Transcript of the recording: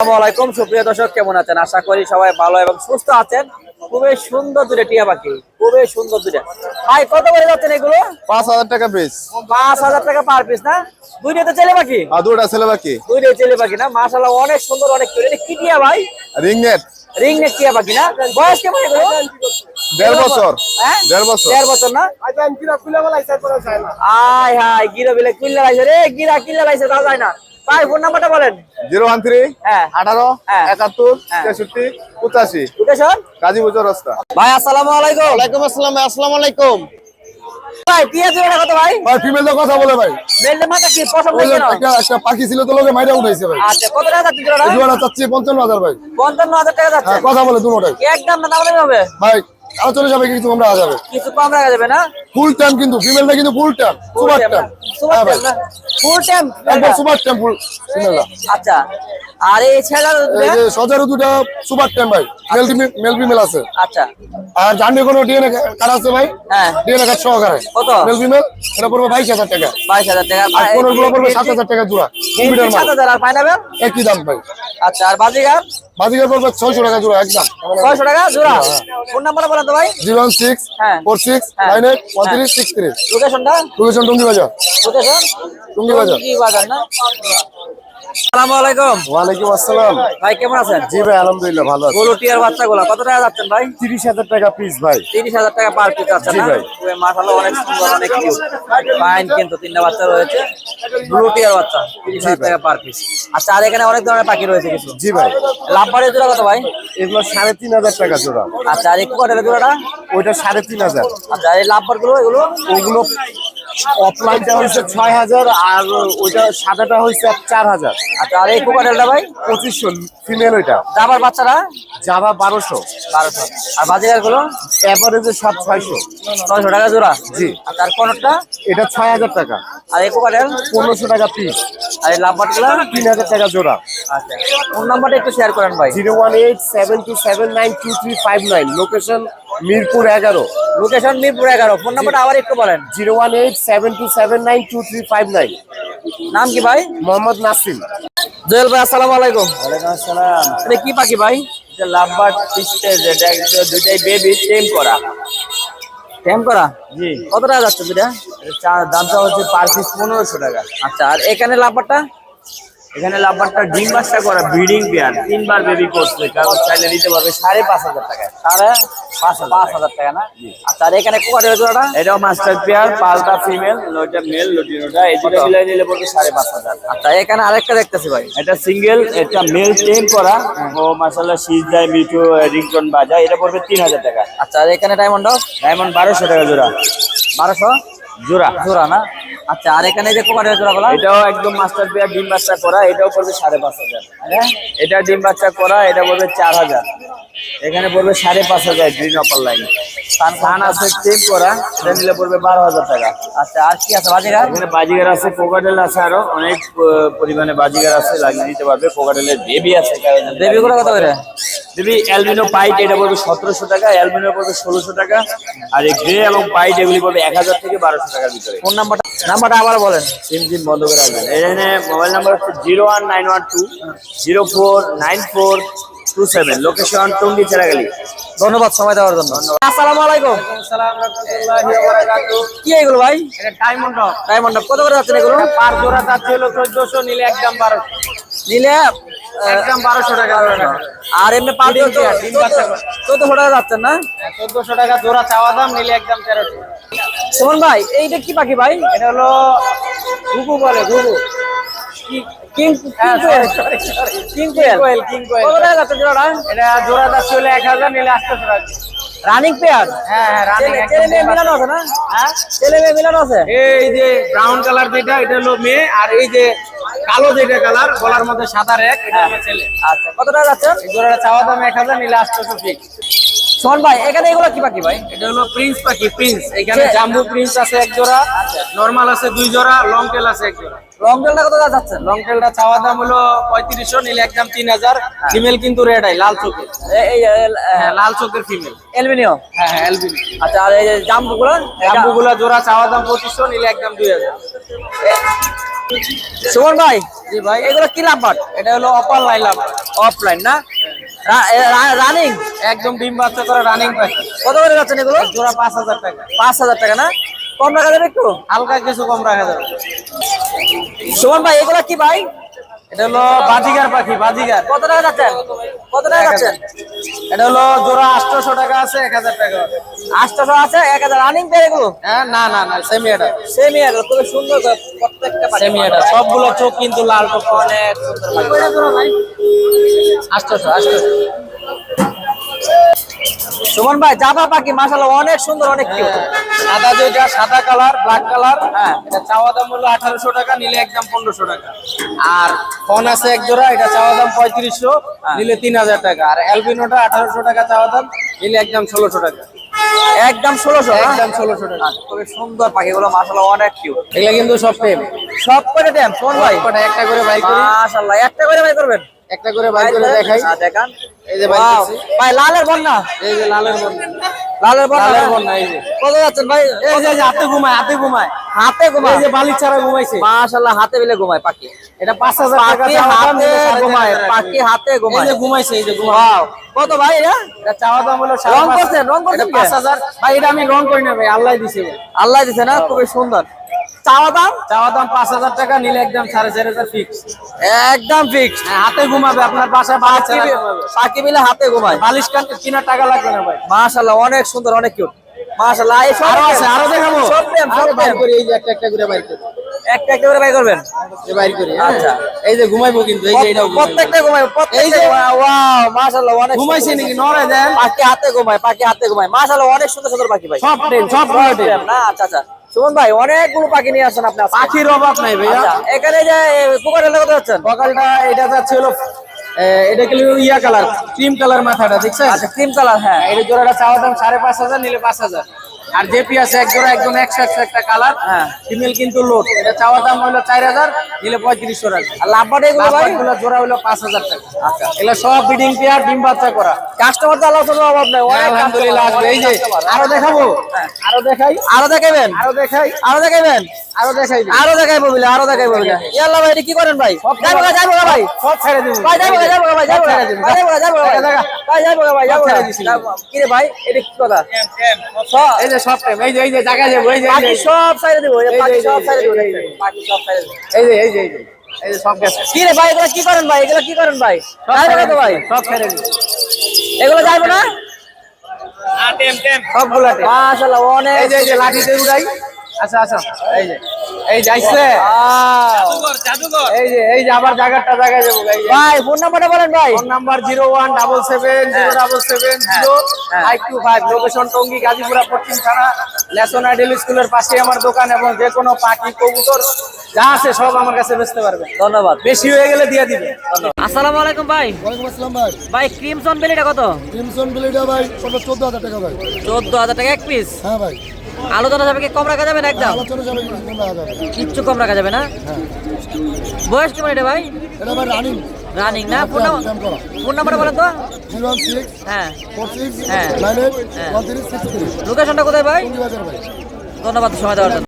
আসসালামু আলাইকুম সুপ্রিয় দর্শক কেমন আছেন? আশা করি সবাই ভালো এবং সুস্থ আছেন। খুবই সুন্দর দুটো টিয়া পাখি খুবই সুন্দর দুটো ভাই কত করে যাচ্ছেন এগুলো? পাঁচ হাজার টাকা পিস পাঁচ হাজার টাকা পার পিস না? দুইটাতে ছেলে পাখি। দুটা ছেলে বাকি দুইটাই ছেলে পাখি না? মাশাআল্লাহ অনেক সুন্দর অনেক কি টিয়া ভাই? রিং নেট টিয়া পাখি না? বয়স কেমন এগুলো? দেড় বছর। হ্যাঁ? দেড় বছর। দেড় বছর না? আয় হায় গিরা বিলে কিল্লা লাইছে রে গিরা কিল্লা লাইছে তা যায় না। ভাই ফোন নাম্বারটা বলেন। জিরো ওয়ান থ্রি হ্যাঁ। আঠারো হ্যাঁ। একাত্তর হ্যাঁ। তেষট্টি পঁচাশি। গাজীপুর রাস্তা। ভাই আসসালামু আলাইকুম। ওয়ালাইকুম আসসালাম আসসালামু আলাইকুম। ভাই কত ভাই? ভাই ফিমেলটা কথা বলে ভাই। মাথা কি একটা একটা পাখি ছিল তো লোকে মাইরা উঠাইছে ভাই। আচ্ছা কত টাকা যাচ্ছে জোড়াটা এই জোড়াটা চাচ্ছি পঞ্চান্ন হাজার ভাই। পঞ্চান্ন হাজার টাকা যাচ্ছে কথা বলে দুটাই একদম না হবে? ভাই আলোচনা যাবে কিছু আমরা যাবে। কিছু কম রাখা যাবে না? ফুল টাইম কিন্তু ফিমেলটা কিন্তু full time super time super time full time একদম সুপার টাইম ফুল ফিমেলটা আচ্ছা। আর এই ছেড়া এই দুটা সুপার টাইম ভাই মেল মেল আছে। আচ্ছা। আর জানবে কোনো ডিএনএ কার্ড আছে ভাই? হ্যাঁ। ডিএনএ কার্ড সহকারে। কত? মেল ফিমেল এটা পড়বে বাইশ হাজার টাকা। বাইশ হাজার টাকা। আর কোনোরগুলো পড়বে সাত হাজার টাকা জোড়া। কম্পিউটার সাত মাল। হাজার আর পাইনাবেল একই দাম ভাই। আচ্ছা আর বাজিগার? বাজিকার পড়বে ছয়শো টাকা জোড়া একদম। ছয়শো টাকা জোড়া? ফোন নাম্বারটা বলেন তো ভাই। জিরো ওয়ান সিক্স হ্যাঁ। ফোর সিক্স হ্যাঁ। Nine eight one three six three. লোকেশনটা লোকেশন টঙ্গি বাজার লোকেশন টঙ্গি বাজার কি বাজার না? আসসালামু আলাইকুম। ওয়ালাইকুম আসসালাম। ভাই কেমন আছেন? জি ভাই আলহামদুলিল্লাহ ভালো আছি। গোলু টিয়ার বাচ্চাগুলো কত টাকা যাচ্ছেন ভাই? টাকা পিস ভাই। তিরিশ হাজার টাকা পার পিস আছে জি ভাই। অনেক সুন্দর অনেক কিউট ফাইন কিন্তু তিনটা বাচ্চা রয়েছে। ব্লু টিয়ার বাচ্চা তিরিশ হাজার টাকা পার পিস আচ্ছা আর এখানে অনেক ধরনের পাখি রয়েছে কিছু? জি ভাই। লাভবারের জোড়া কত ভাই? এগুলো সাড়ে তিন হাজার টাকা জোড়া। আচ্ছা আর জোড়াটা? ওইটা সাড়ে তিন হাজার। আচ্ছা আর এই লাভবারগুলো এগুলো? ওগুলো অফলাইনটা হয়েছে ছয় হাজার আর ওইটা সাদাটা হয়েছে চার হাজার। আচ্ছা আর এই কুয়াটেলটা ভাই? পঁচিশশো ফিমেল ওইটা। জাবার বাচ্চারা? জাভা বারোশো। বারোশো। আর বাজিকারগুলো এভারেজে সব ছয়শো। নয়শো টাকা জোড়া? জি। আর কোনটা এটা ছয় হাজার টাকা। আর এই কুয়াটেল পনেরোশো টাকা পিস আর এই লাভবার তিন হাজার টাকা জোড়া। আচ্ছা। ফোন নাম্বারটা একটু শেয়ার করেন ভাই। Zero one eight seven two seven nine two three five nine. Location Mirpur এগারো। লোকেশন মিরপুর এগারো। ফোন নাম্বারটা আবার একটু বলেন। Zero one eight seven two seven nine two three five nine. নাম কি ভাই? মোহাম্মদ নাসিম জুয়েল ভাই আসসালামু আলাইকুম। ওয়ালাইকুম আসসালাম। এটা কি পাখি ভাই? এটা লাভবার পিসটেজ এটা একটা দুটাই বেবি টেম করা। টেম করা? জি। কত টাকা যাচ্ছে দুটা এটা চা- দামটা হচ্ছে পার পিস পনেরোশো টাকা। আচ্ছা আর এখানে লাভবারটা এখানে লাভবারটা ডিম বাচ্চা করা ব্রিডিং পেয়ার তিনবার বেবি করছে কারণ চাইলে নিতে পারবে সাড়ে পাঁচ হাজার টাকা সাড়ে পাঁচ পাঁচ হাজার টাকা না? আচ্ছা আর এখানে কুয়াটের জোড়াটা এটাও মাস্টার পেয়ার পালটা ফিমেল ওইটা মেল লুটিনোটা এই দুটো মিলাই নিলে পড়বে সাড়ে পাঁচ হাজার। আচ্ছা এখানে আরেকটা দেখতেছি ভাই। এটা সিঙ্গেল এটা মেল টেম করা। ও মাসাল্লাহ শীত দেয় মিঠু রিংটন বাজায় এটা পড়বে তিন হাজার টাকা। আচ্ছা আর এখানে ডায়মন্ড ডায়মন্ড বারোশো টাকা জোড়া। বারোশো? জোড়া। জোড়া না? আচ্ছা আর এখানে যে কুয়াটের জোড়াগুলো এটাও একদম মাস্টার পেয়ার ডিম বাচ্চা করা এটাও পড়বে সাড়ে পাঁচ হাজার। এটা ডিম বাচ্চা করা এটা পড়বে চার হাজার। এখানে পড়বে সাড়ে পাঁচ হাজার গ্রিন অপার লাইন সান আছে টেপ করা এটা নিলে পড়বে বারো হাজার টাকা। আচ্ছা আর কি আছে বাজিরা এখানে বাজিগার আছে কোকাটেল আছে আরও অনেক পরিমাণে বাজিগার আছে লাগিয়ে নিতে পারবে। কোকাটেলের বেবি আছে বেবি গুলো কত করে? বেবি অ্যালবিনো পাইট এটা পড়বে সতেরোশো টাকা অ্যালবিনো পড়বে ষোলোশো টাকা আর এই গ্রে এবং পাইট এগুলি পড়বে এক হাজার থেকে বারোশো টাকার ভিতরে। ফোন নাম্বারটা নাম্বারটা আবার বলেন। সিম সিম বন্ধ করে রাখবেন। এখানে মোবাইল নাম্বার হচ্ছে zero one nine one two zero four nine four two seven. Location Tongi Cheragali. ধন্যবাদ সময় দেওয়ার জন্য। আসসালামু আলাইকুম। কি এগুলো ভাই? ডায়মন্ড ডায়মন্ড কত করে যাচ্ছেন এগুলো? পার জোড়া যাচ্ছে হলো চোদ্দশো নিলে একদম বারোশো। নিলে একদম বারোশো টাকা আর এমনি করে। চোদ্দশো টাকা যাচ্ছেন না? চোদ্দশো টাকা জোড়া চাওয়া দাম নিলে একদম তেরোশো। সুমন ভাই এইটা কি পাখি ভাই? এটা হলো ঘুঘু বলে ঘুঘু। কিং হ্যাঁ, কিং কোয়েল। কোয়েল, king কোয়েল। কত টাকা যাচ্ছে জোড়াটা? এটা জোড়া যাচ্ছে হলো এক হাজার নিলে আটশোশো টাকা। Running pair? হ্যাঁ হ্যাঁ running ছেলে মেয়ে মিলানো আছে না? হ্যাঁ? ছেলে মেয়ে মিলানো আছে? এই যে ব্রাউন কালার যেটা এটা হলো মেয়ে। আর এই যে কালো যেটা কালার গলার মধ্যে সাদা রেক এটা ছেলে। আচ্ছা কত টাকা যাচ্ছে জোড়াটা চাওয়া দাম এক হাজার নিলে আটশোশো ফিক্স সুমন ভাই এখানে এগুলো কি পাখি ভাই? এটা হলো প্রিন্স পাখি প্রিন্স এখানে জাম্বু প্রিন্স আছে এক জোড়া নর্মাল আছে দুই জোড়া লং টেল আছে এক জোড়া। লং টেলটা কত টাকা যাচ্ছে লং টেলটা চাওয়া দাম হলো পঁয়ত্রিশশো নিলে একদম তিন হাজার। ফিমেল কিন্তু রেড আই লাল চোখের। হ্যাঁ লাল চোখের ফিমেল হ্যাঁ হ্যাঁ আচ্ছা আর এই জাম্বুগুলো জোড়া চাওয়া দাম পঁচিশশো নিলে একদম দুই হাজার। সুমন ভাই? জি ভাই এগুলো কি লাম্বার এটা হলো অপার লাইলাম অফলাইন না? রানিং একদম ডিম বাচ্চা করে রানিং পাখি কত করে যাচ্ছেন এগুলো? জোড়া পাঁচ হাজার টাকা। পাঁচ হাজার টাকা না? কম রাখা যাবে একটু? হালকা কিছু কম রাখা যাবে। সুমন ভাই এগুলো কি ভাই? এটা হলো বাজিগার পাখি বাজিগার। কত টাকা যাচ্ছেন? কত টাকা যাচ্ছেন? এটা হলো জোড়া আটশোশো টাকা আছে এক হাজার টাকা আটশোশো আছে এক হাজার। রানিং পেয়ে এগুলো? হ্যাঁ না না না সেমি এটা সেমি এগুলো খুবই সুন্দর প্রত্যেকটা সেমি এটা সবগুলো চোখ কিন্তু লাল টক অনেক সুন্দর। আটশোশো আটশোশো। সুমন ভাই জাবা পাখি মাসাল্লাহ অনেক সুন্দর অনেক কিউট সাদা যেটা সাদা কালার ব্ল্যাক কালার হ্যাঁ এটা চাওয়া দাম হলো আঠারোশো টাকা নিলে একদম পনেরোশো টাকা। আর ফোন আছে এক জোড়া এটা চাওয়া দাম পঁয়ত্রিশশো নিলে তিন হাজার টাকা। আর অ্যালবিনোটা আঠারোশো টাকা চাওয়া দাম নিলে একদম ষোলোশো টাকা। একদম ষোলোশো একদম ষোলোশো টাকা। খুবই সুন্দর পাখিগুলো মাসাল্লাহ অনেক কিউট এগুলো কিন্তু সব টেম সব করে দেন ফোন ভাই। কটা একটা করে বাই করি। মাশাআল্লাহ একটা করে ভাই করবেন? একটা করে বাই করে দেখাই। হ্যাঁ, দেখান। এই যে করছি। ভাই লালের বন্যা। এই যে লালের বন্যা। লালের বন্যা লালের বন্যা এই যে। কত যাচ্ছেন ভাই? এই যে হাতে ঘুমায় হাতে ঘুমায়। হাতে ঘুমায়? এই যে বালি ছাড়া ঘুমাইছে। মাশাআল্লাহ হাতে মিলে ঘুমায় পাখি। এটা টাকা হাতে ঘুমায় পাখি হাতে এই যে ঘুমাইছে এই যে কত ভাই এটা? এটা চাওয়া দাম হলো রং পাঁচ- করছেন, রং করছেন এটা পাঁচ কে? হাজার। ভাই এটা আমি রং করি না ভাই আল্লাহ দিছে। আল্লাহ দিছে না? খুবই সুন্দর। চাওয়া দাম? চাওয়া দাম পাঁচ হাজার টাকা নিলে একদম সাড়ে চার হাজার ফিক্স একদম ফিক্সড হাতে ঘুমাবে আপনার বাসায়। মিলে হাতে ঘুমায়। বালিশ কিনার টাকা লাগবে না ভাই। অনেক সুন্দর অনেক কিউট মাশাআল্লাহ এই সব আছে আরও দেখাবো। সব দেন সব আরও করি এই যে একটা একটা করে বাইর করি। একটা একটা করে ভাই করবেন? এই করি হ্যাঁ। আচ্ছা। এই যে ঘুমাইবো কিন্তু এই যে প্রত্যেকটা এই যে- ওয়াও মাশাআল্লাহ অনেক ঘুমাইছে সুন্দর। নাকি? দেন। পাখি হাতে ঘুমায় পাখি হাতে ঘুমায়। মাশাআল্লাহ অনেক সুন্দর সুন্দর পাখি ভাই। সব সব না আচ্ছা আচ্ছা। সুমন ভাই অনেকগুলো পাখি নিয়ে আসছেন আপনার পাখির অভাব নাই ভাইয়া। আচ্ছা, এখানে যে কুকারের কথা যাচ্ছেন? সকালটা এটা যাচ্ছে হলো এটা কিন্তু ইয়া কালার ক্রিম কালার মাথাটা দেখছেন? আচ্ছা ক্রিম কালার হ্যাঁ। এটা জোড়াটা চাওয়া দাম সাড়ে পাঁচ হাজার নিলে পাঁচ হাজার। আর জেপি আছে এক জোড়া একদম একশো একশো একটা কালার হ্যাঁ। ফিমেল কিন্তু লোড এটা চাওয়া দাম হইল চার হাজার নিলে পঁয়ত্রিশশো টাকা। আর লাভবাট এগুলো জোড়া হইল পাঁচ হাজার টাকা। আচ্ছা। এগুলো সব বিডিং পেয়ার ডিম বাচ্চা করা। কাস্টমার তো আলোচনার অভাব নাই। আলহামদুলিল্লাহ আসবে। এই যে আরও দেখাবো? হ্যাঁ। আরও দেখাই? আরও দেখাবেন আরও দেখাই? আরও দেখাবেন আরও দেখাই আরও দেখাইবো বলে আরও দেখাইবো বলে ইয়াল্লাহ ভাই কি করেন ভাই যাইবো গা, যাইবো গা ভাই সব ছেড়ে দিবি ভাই যাইবো গা, যাইবো গা ভাই যাইবো গা, ছেড়ে দিবি। যাইবো গা, যাইবো গা ভাই। যাইবো গা ভাই যাইবো গা। ছেড়ে। কি রে ভাই এটা কি কথা সব- এই যে সব টাইম এই যে এই যে জায়গা যাব এই যে যে, সব সাইডে দিব এই যে, সব সাইডে দিব। পাখি সব সাইডে দিব এই যে এই যে এই যে সব গেছে কি রে ভাই এগুলো কি করেন ভাই এগুলো কি করেন ভাই যাইবো গা তো ভাই সব ছেড়ে দিবি এগুলো যাইবো না সবগুলা টেম। মাশাআল্লাহ অনেক এই যে লাঠিতে উড়াই আচ্ছা আচ্ছা এই যে এই যাইছে আহ, এই যে এই যে আবার জায়গাটা জায়গায় যাব ভাই ফোন নাম্বারটা বলেন ভাই। Phone number zero one double seven zero double seven zero five two five. Location Tongi Gazipura পশ্চিম থানা লেসন আইডেল স্কুলের পাশে আমার দোকান এবং যে কোনো পাখি কবুতর যা আছে সব আমার কাছে বেচতে পারবে। ধন্যবাদ। বেশি হয়ে গেলে দিয়ে দিবে। আসসালামু আলাইকুম ভাই। ওয়ালাইকুম আসসালাম ভাই। ভাই ক্রিমসন বেলিটা কত? ক্রিমসন বিলিটা ভাই ওটা চোদ্দ হাজার টাকা ভাই। চোদ্দ হাজার টাকা এক পিস হ্যাঁ ভাই। আলোচনা যাবে কি? কম রাখা যাবে না একদম? আলোচনা যাবে কিচ্ছু কম রাখা যাবে না? হ্যাঁ। বয়স কেমন এটা ভাই? এটা ভাই রানিং রানিং না? ফোন নাম্বার ফোন নাম্বারটা বলেন তো। হ্যাঁ। হ্যাঁ। এইট হ্যাঁ। লোকেশনটা কোথায় ভাই? ভাই। ধন্যবাদ সময় দেওয়ার জন্য।